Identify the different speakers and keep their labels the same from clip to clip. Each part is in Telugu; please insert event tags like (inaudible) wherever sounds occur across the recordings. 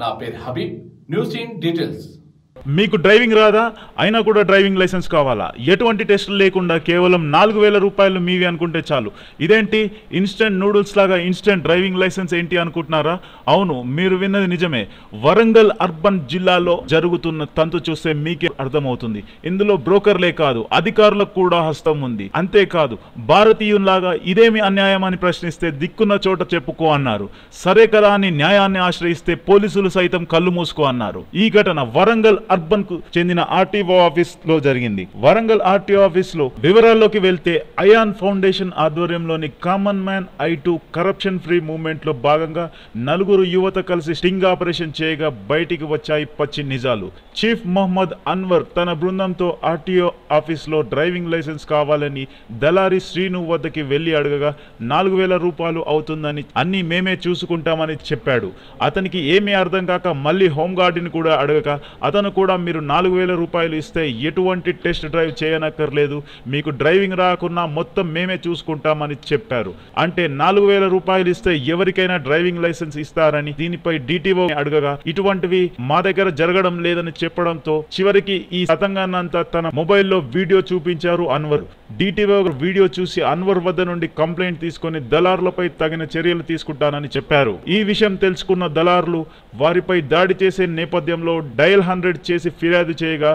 Speaker 1: నా పేరు హబీబ్. News in details.
Speaker 2: మీకు డ్రైవింగ్ రాదా? అయినా కూడా డ్రైవింగ్ లైసెన్స్ కావాలా? ఎటువంటి టెస్టులు లేకుండా కేవలం నాలుగు వేల రూపాయలు మీవి అనుకుంటే చాలు. ఇదేంటి? ఇన్స్టెంట్ నూడిల్స్ లాగా ఇన్స్టెంట్ డ్రైవింగ్ లైసెన్స్ ఏంటి అనుకుంటున్నారా? అవును మీరు విన్నది నిజమే. వరంగల్ అర్బన్ జిల్లాలో జరుగుతున్న తంతు చూస్తే మీకే అర్థమవుతుంది. ఇందులో బ్రోకర్లే కాదు అధికారులకు కూడా హస్తం ఉంది. అంతేకాదు భారతీయుల్లాగా ఇదేమి అన్యాయం అని ప్రశ్నిస్తే దిక్కున్న చోట చెప్పుకో అన్నారు. సరే కదా అని న్యాయాన్ని ఆశ్రయిస్తే పోలీసులు సైతం కళ్ళు మూసుకో అన్నారు. ఈ ఘటన వరంగల్ అర్బన్కు చెందిన ఆర్టీఓ ఆఫీస్లో జరిగింది. వరంగల్ ఆర్టీఓ ఆఫీస్లో వివరాల్లోకి వెళ్తే అయాన్ ఫౌండేషన్ ఆధ్వర్యంలోని common man I to corruption free మూవ్మెంట్లో భాగంగా నలుగురు యువత కలిసి స్టింగ్ ఆపరేషన్ చేయగా బయటికి వచ్చాయి పచ్చి నిజాలు. చీఫ్ మొహమ్మద్ అన్వర్ తన బృందంతో ఆర్టీఓ ఆఫీస్లో డ్రైవింగ్ లైసెన్స్ కావాలని దళారి శ్రీను వద్దకి వెళ్ళి అడగగా నాలుగు వేల రూపాయలు అవుతుందని అన్ని మేమే చూసుకుంటామని చెప్పాడు. అతనికి ఏమీ అర్థం కాక మళ్ళీ హోంగార్డుని కూడా అడగక అతను కూడా మీరు నాలుగు వేల రూపాయలు ఇస్తే ఎటువంటి టెస్ట్ డ్రైవ్ చేయనక్కర్లేదు. మీకు డ్రైవింగ్ రాకున్నా మొత్తం మేమే చూసుకుంటామని చెప్పారు. అంటే నాలుగు వేల రూపాయలు ఇస్తే ఎవరికైనా డ్రైవింగ్ లైసెన్స్ ఇస్తారని దీనిపై డిటిఓ అడగగా ఇటువంటివి మా దగ్గర జరగడం లేదని చెప్పడంతో చివరికి ఈ తతంగాన్నంతా తన మొబైల్లో వీడియో చూపించారు అన్వర్. డిటిఓ వీడియో చూసి అన్వర్ వద్ద నుండి కంప్లైంట్ తీసుకొని దళారులపై తగిన చర్యలు తీసుకుంటానని చెప్పారు. ఈ విషయం తెలుసుకున్న దళారులు వారిపై దాడి చేసే నేపథ్యంలో డయల్ హండ్రెడ్ చేసి ఫిర్యాదు చేయగా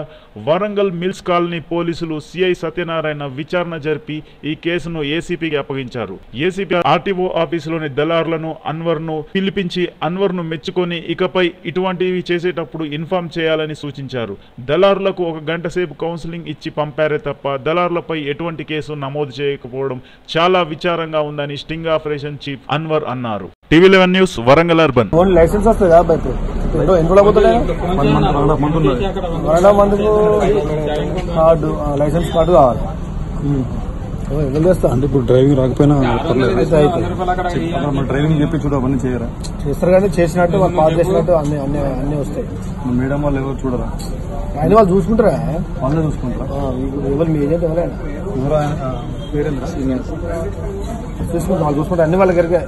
Speaker 2: వరంగల్ మిల్స్ కాలనీ పోలీసులు సిఐ సత్యనారాయణ విచారణ జరిపి ఈ కేసును ఏసీపీకి అప్పగించారు. ఏసీపీ ఆర్టీఓ ఆఫీసులోని దళారులను అన్వర్ను పిలిపించి అన్వర్ను మెచ్చుకొని ఇకపై ఇటువంటివి చేసేటప్పుడు ఇన్ఫార్మ్ చేయాలని సూచించారు. దళారులకు ఒక గంట సేపు కౌన్సిలింగ్ ఇచ్చి పంపారే తప్ప దళారులపై ఎటువంటి కేసు నమోదు చేయకపోవడం చాలా విచారంగా ఉందని స్టింగ్ ఆపరేషన్ చీఫ్ అన్వర్ అన్నారు. TV eleven news Warangal urban.
Speaker 3: Licence వస్తుందా ఎన్నో ఎన్ని రోజులు పోతుండే వన్ మందుకు కార్డు లైసెన్స్ కార్డు కావాలి.
Speaker 4: అంటే ఇప్పుడు డ్రైవింగ్ రాకపోయినా డ్రైవింగ్ చెప్పి చూడ అవన్నీ చేయరా?
Speaker 3: చేస్తారు కానీ చేసినట్టు వాళ్ళు పాస్ చేసినట్టు అన్ని అన్ని అన్ని వస్తాయి.
Speaker 4: మేడం వాళ్ళు ఎవరు చూడరా?
Speaker 3: అన్ని వాళ్ళు చూసుకుంటారా?
Speaker 4: వాళ్ళే చూసుకుంటారా?
Speaker 3: ఎవరు మీ ఏజెంట్ ఎవరైనా?
Speaker 4: ఆయన?
Speaker 3: చూసుకుంటారు వాళ్ళు చూసుకుంటారు. అన్ని వాళ్ళ దగ్గరికి.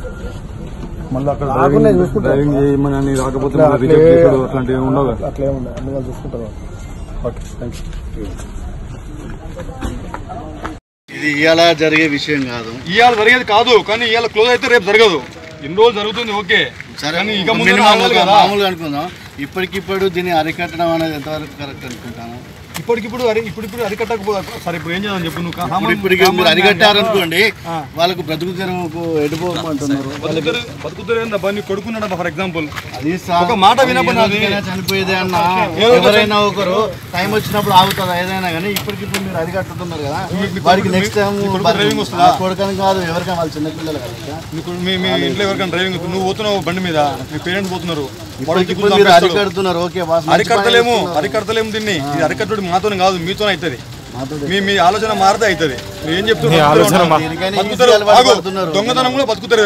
Speaker 4: మళ్ళీ అక్కడ డ్రైవింగ్ చేయమని రాకపోతే అట్లాంటివి ఉండవు?
Speaker 3: అట్లా చూసుకుంటారు.
Speaker 4: ఓకే
Speaker 5: ఇది ఇవాళ జరిగే విషయం కాదు.
Speaker 6: ఇవాళ జరిగేది కాదు కానీ ఇవాళ క్లోజ్ అయితే రేపు జరగదు. ఇన్ని రోజులు జరుగుతుంది ఓకే.
Speaker 5: మామూలుగా అనుకుందాం. ఇప్పటికిప్పుడు దీన్ని అరికట్టడం అనేది ఎంతవరకు కరెక్ట్ అనుకుంటాను?
Speaker 6: ఇప్పటికిప్పుడు అరి ఇప్పుడిప్పుడు అరికట్టకపోతే సరే ఇప్పుడు ఏం చేద్దాం చెప్పు నువ్వు?
Speaker 5: ఇప్పటికి మీరు అరికట్టారనుకోండి. వాళ్ళకు బ్రతుకు తెరువుకు ఎడిపోమంటున్నారు
Speaker 6: ఏందబ్బా నీ కొడుకున్నాడు ఫర్ ఎగ్జాంపుల్.
Speaker 5: అది
Speaker 6: ఒక మాట.
Speaker 5: రోజుకైనా చనిపోయేదే అన్న. ఎవరైనా ఒకరు టైం వచ్చినప్పుడు ఆగుతుందా ఏదైనా కానీ. ఇప్పటికిప్పుడు మీరు అరికట్టుతున్నారు కదా. వారికి నెక్స్ట్ టైం
Speaker 6: driving వస్తుందా?
Speaker 5: కొడుకని కాదు ఎవరికైనా వాళ్ళ చిన్నపిల్లలు కదా.
Speaker 6: మీ మీ ఇంట్లో ఎవరికైనా డ్రైవింగ్ నువ్వు పోతున్నావు బండి మీద. మీ పేరెంట్స్ పోతున్నారు.
Speaker 5: అరికడుతున్నారు. ఓకే
Speaker 6: అరికడతలేము. అరికడతలేము దీన్ని. ఇది అరికట్టుడు మాతోనే కాదు మీతోనే అవుతుంది. మీ మీ ఆలోచన మారితే అవుతుంది మీరు ఏం చెప్తున్నారు. దొంగతనం కూడా బతుకుతారు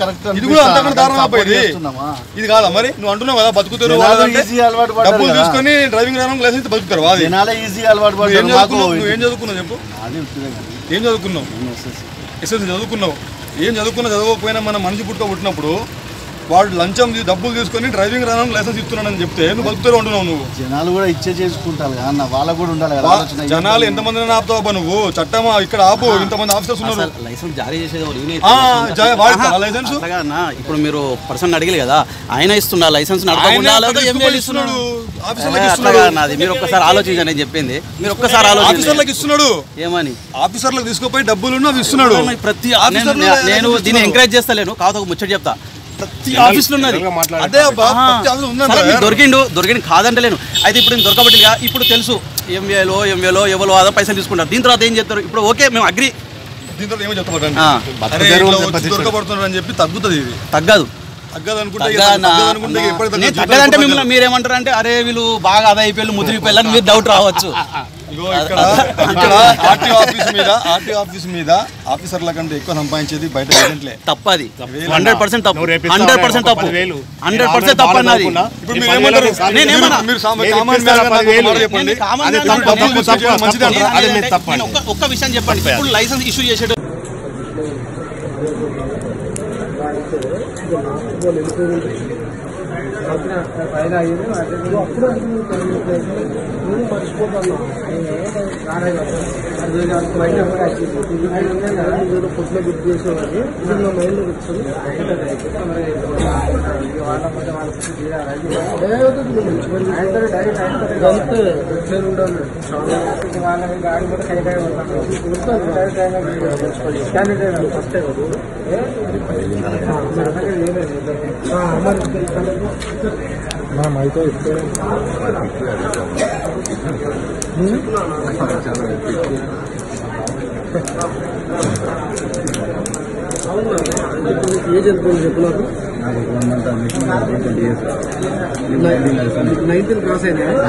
Speaker 5: కరెక్ట్
Speaker 6: ఇది కూడా అంతకన్నా దారుణం
Speaker 5: చేస్తున్నామా
Speaker 6: ఇది. కాదా మరి? నువ్వు అంటున్నావు కదా బతుకుతారు డబ్బులు. తీసుకొని డ్రైవింగ్ రావడం లైసెన్స్ బతుకుతారు అది ఏం చదువుకున్నావు? నువ్వు ఏం చదువుకున్నావు చెప్పు. ఏం చదువుకున్నావు. ఎస్ఎస్సీ చదువుకున్నావు. ఏం చదువుకున్నా చదవకపోయినా మన మనిషి పుట్టుక పుట్టినప్పుడు వాడు లంచం డబ్బులు తీసుకొని డ్రైవింగ్ రావడం లైసెన్స్ ఇస్తున్నానని చెప్తే నువ్వు బతుకుతారు అంటున్నావు నువ్వు.
Speaker 5: జనాలు కూడా ఇచ్చే చేసుకుంటారు కదా అన్న వాళ్ళకు కూడా ఉండాలి కదా.
Speaker 6: జనాలు ఎంతమంది ఆపుతావా నువ్వు? చట్టమా? ఇక్కడ ఆపు ఇంతమంది ఆఫీసర్స్ ఉన్నారు.
Speaker 7: లైసెన్స్ జారీ చేసేది
Speaker 6: లైసెన్స్?
Speaker 7: ఇప్పుడు మీరు పర్సన్ అడిగలు కదా ఆయన ఇస్తున్నా లైసెన్స్
Speaker 6: ఇస్తున్నాడు?
Speaker 7: మీరు ఒక్కసారి ఆలోచించండి నేను చెప్పింది. మీరు ఒక్కసారి ఆలోచించండి.
Speaker 6: ఆఫీసర్లకు ఇస్తున్నాడు.
Speaker 7: ఏమని?
Speaker 6: ఆఫీసర్లకు తీసుకుపోయి డబ్బులు ఇస్తున్నాడు.
Speaker 7: ప్రతి నేను- నేను దీన్ని. ఎంకరేజ్ చేస్తలేను. కాకపోతే ఒక ముచ్చట చెప్తా. దొరికిండు దొరికిండు కాదంటలేను అయితే ఇప్పుడు నేను దొరకబట్టిగా ఇప్పుడు తెలుసు ఎంఏలో ఎంఏలో ఎవరో అదో పైసలు తీసుకుంటారు. దీని తర్వాత ఏం చెప్తారు ఇప్పుడు ఓకే మేము అగ్రి
Speaker 6: దీంతో ఏమో దొరకబడుతున్నారు అని చెప్పి తగ్గుతుంది ఇది.
Speaker 7: తగ్గదు. తగ్గదంటే మిమ్మల్ని మీరేమంటారు అంటే అరే వీళ్ళు బాగా అయిపోయి ముదిరిపోయారు అని మీరు డౌట్ రావచ్చు. (laughs)
Speaker 6: ఇగో ఇక్కడ ఇక్కడ ఆర్టీఓ ఆఫీస్ మీద ఆర్టీఓ ఆఫీస్ మీద ఆఫీసర్ల కంటే ఎక్కువ సంపాదించేది బయట ఏజెంట్లే
Speaker 7: తప్పది హండ్రెడ్ పర్సెంట్ తప్పు హండ్రెడ్ పర్సెంట్ తప్పు హండ్రెడ్ పర్సెంట్ తప్పు అన్నది
Speaker 6: ఇప్పుడు మీరు ఏమంటారు? మీరు చెప్పండి
Speaker 7: ఒక్క- ఒక్క విషయం చెప్పండి ఇప్పుడు లైసెన్స్ ఇష్యూ చేసేట
Speaker 3: పైన అయ్యింది అప్పుడు నేను మర్చిపోతాను మైండ్ అప్పుడు వచ్చింది ఫుడ్లో బుక్ చేసేవాడి ఇది నా మైండ్ వచ్చింది వాళ్ళ మీద వాళ్ళకి వాళ్ళ గాడి కూడా కై కై ఉంటాను ఫస్ట్ మనం అయితే ఇప్పుడే ఏ ఎంత చెప్పు నైన్త్ క్రాస్ అయినా అదే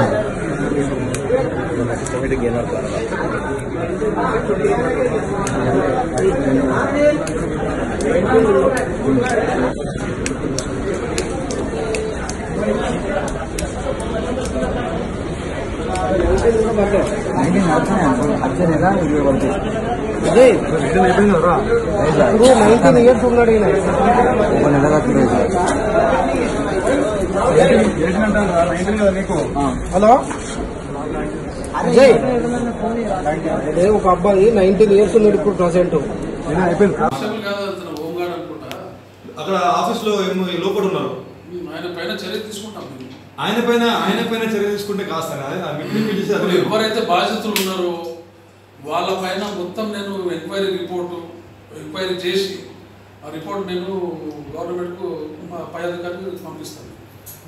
Speaker 3: నైన్టీన్ ఇయర్స్ ఉన్నాడు ఈయన హలో అజయ్ ఒక అబ్బాయి నైన్టీన్ ఇయర్స్ ఉన్నాడు ఇప్పుడు ప్రజెంట్. అయిపోయింది
Speaker 1: కానిస్టేబుల్ కాదు అతను హోంగార్డ్ అనుకుంటా
Speaker 6: అక్కడ ఆఫీస్లో ఏమో లోపల ఉన్నారు.
Speaker 1: ఆయన పైన చర్య తీసుకుంటాం.
Speaker 6: ఆయన పైన ఆయన పైన చర్య తీసుకుంటే కాస్త అదే
Speaker 1: ఎవరైతే బాధితులు ఉన్నారో వాళ్ళ పైన మొత్తం నేను ఎంక్వైరీ రిపోర్టు ఎంక్వైరీ చేసి ఆ రిపోర్ట్ నేను గవర్నమెంట్కు మా పై అధికారికి పంపిస్తాను.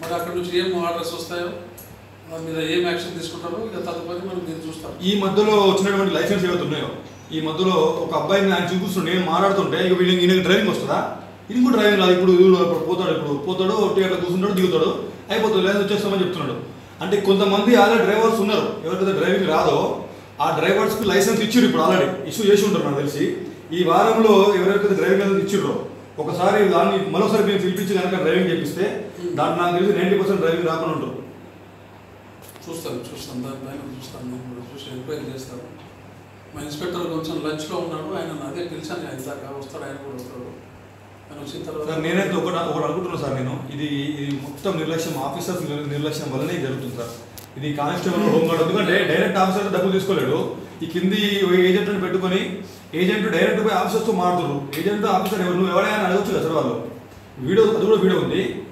Speaker 1: మరి అక్కడ నుంచి ఏం ఆర్డర్స్ వస్తాయో దాని మీద ఏం యాక్షన్ తీసుకుంటారో ఇక తదుపరి మనం నేను చూస్తాను
Speaker 6: ఈ మధ్యలో వచ్చినటువంటి లైసెన్స్ ఏవైతే ఉన్నాయో ఈ మధ్యలో ఒక అబ్బాయిని ఆయన చూపిస్తుండే నేను మాట్లాడుతుంటే ఇక వీళ్ళకి డ్రైవింగ్ వస్తుందా? ఇది కూడా డ్రైవింగ్ రాదు ఇప్పుడు ఇప్పుడు పోతాడు ఇప్పుడు పోతాడు అక్కడ కూర్చుంటాడు దిగుతాడు. అయిపోతాడు లేదా వచ్చేస్తామని చెప్తున్నాడు. అంటే కొంతమంది ఆల్రెడీ డ్రైవర్స్ ఉన్నారు. ఎవరికైతే డ్రైవింగ్ రాదో ఆ డ్రైవర్స్కి లైసెన్స్ ఇచ్చిర్రు ఇప్పుడు ఆల్రెడీ. ఇష్యూ చేసి ఉంటారు నాకు తెలిసి. ఈ వారంలో ఎవరికైతే డ్రైవింగ్ లైసెన్స్ ఇచ్చిర్రో ఒకసారి దాన్ని మరోసారి మేము పిలిపించి కనుక డ్రైవింగ్ చేపిస్తే దాంట్లో నాకు తెలిసి నైంటీ పర్సెంట్ డ్రైవింగ్ రాకుండా ఉంటారు.
Speaker 1: చూస్తాను చూస్తాను. దాని పైన చూస్తాను. కూడా చూసి ఎంక్వైరీ చేస్తాను. మా ఇన్స్పెక్టర్ కొంచెం లంచ్లో ఉన్నాడు. ఆయన అదే పిలిచాను ఆయన దాకా వస్తాడు ఆయన కూడా వస్తాడు.
Speaker 6: సార్ నేనైతే ఒకటి ఒకటి అనుకుంటున్నాను సార్ నేను. ఇది ఇది మొత్తం నిర్లక్ష్యం ఆఫీసర్స్ నిర్- నిర్లక్ష్యం వల్లనే జరుగుతుంది సార్. ఇది కానిస్టేబుల్ హోంగార్డ్ ఎందుకంటే డైరెక్ట్ ఆఫీసర్ డబ్బులు తీసుకోలేడు. ఈ కింది ఏజెంట్ పెట్టుకొని ఏజెంట్ డైరెక్ట్ పోయి ఆఫీసర్తో మారుతున్నారు ఏజెంట్ ఆఫీసర్ ఎవరు? నువ్వు ఎవరైనా అడగచ్చు కదా సార్ వాళ్ళు. వీడియో అది కూడా వీడియో ఉంది.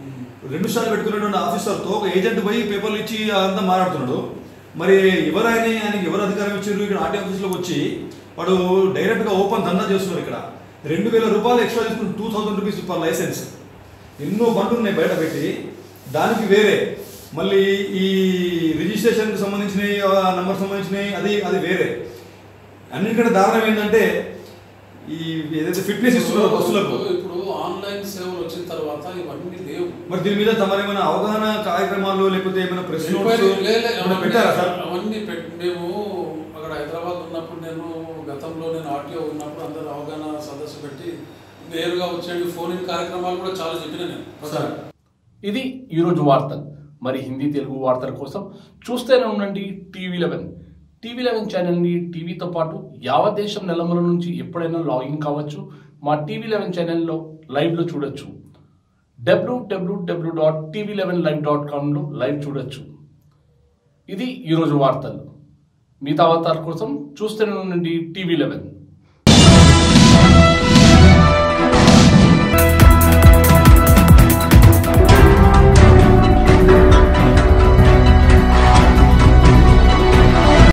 Speaker 6: రెండు సార్లు పెట్టుకున్నటువంటి ఆఫీసర్తో ఒక ఏజెంట్ పోయి పేపర్లు ఇచ్చి అదంతా మాట్లాడుతున్నాడు. మరి ఎవరైనా ఆయనకి ఎవరు అధికారం ఇచ్చారు? ఇక్కడ ఆర్టీ ఆఫీస్లోకి వచ్చి వాడు డైరెక్ట్గా ఓపెన్ దందా చేస్తున్నారు ఇక్కడ. రెండు వేల రూపాయలు ఎక్స్ట్రా తీసుకుని two thousand rupees per licence. ఎన్నో బండ్లు ఉన్నాయి బయట పెట్టి. దానికి వేరే. మళ్ళీ ఈ రిజిస్ట్రేషన్కి సంబంధించినవి నంబర్ సంబంధించినవి అది అది వేరే. అన్నిటికంటే దారుణం ఏంటంటే ఈ ఏదైతే ఫిట్నెస్ ఇస్తున్నారో బస్సులకు
Speaker 1: ఇప్పుడు ఆన్లైన్ సేవలు వచ్చిన తర్వాత ఇవన్నీ లేవు.
Speaker 6: మరి దీని మీద తమరేమైనా అవగాహన కార్యక్రమాలు లేకపోతే ఏమైనా నోట్స్ పెట్టారా సార్?
Speaker 1: అవన్నీ మేము అక్కడ హైదరాబాద్ ఉన్నప్పుడు నేను గతంలో నేను ఆర్టీఓ ఉన్నప్పుడు అందరూ అవగాహన సదస్సు పెట్టి నేరుగా వచ్చేది ఫోన్ ఇన్ కార్యక్రమాలు కూడా చాలా చెప్పిన నేను.
Speaker 8: ఇది ఈరోజు వార్తలు మరి హిందీ తెలుగు వార్తల కోసం చూస్తూనే ఉండండి టీవీ లెవెన్. టీవీ లెవెన్ ఛానల్ని టీవీతో పాటు యావత్ దేశం నెలమల నుంచి ఎప్పుడైనా లాగిన్ కావచ్చు. మా టీవీ లెవెన్ ఛానల్లో లైవ్లో చూడొచ్చు. WWW dot TV eleven live dot కామ్లో live చూడొచ్చు. ఇది ఈరోజు వార్తలు. మిగతా అవతారాల కోసం చూస్తూనే ఉండండి టీవీ లెవెన్.